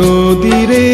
নদীরে।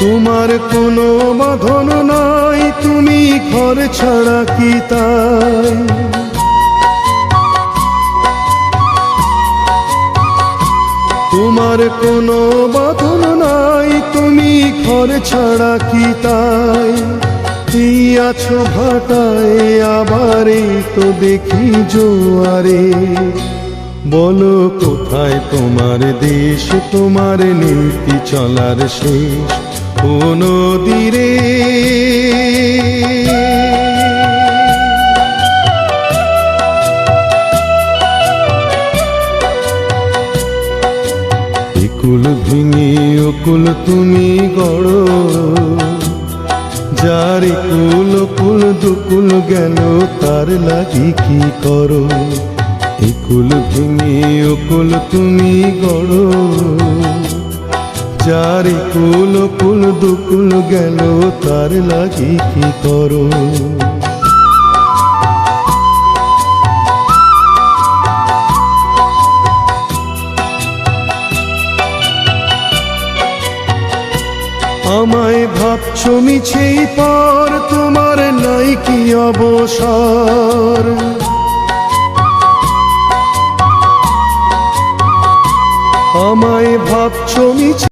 তোমার কোনো বাঁধন নাই তুমি ঘর ছাড়া কি তাই? তোমার কোনো বাঁধন নাই, তুমি ঘর ছাড়া কি তাই? আছো ভাটায় আবারে তো দেখি জোয়ারে। বলো কোথায় তোমার দেশ, তোমার নীতি চলার শেষ? ও নদীরে একুল ভেঙে, অকুল তুমি গড়। যার কুল কুল দুকুল গেল তার লাগি কি করো? একুল ভেঙে, অকুল তুমি গড়। যার কুল কুল দুকুল গেল তার লাগি কি করো? আমায় ভাবছ মিছেই পর তোমার নাই কি অবসর? আমায় ভাবছ মিছে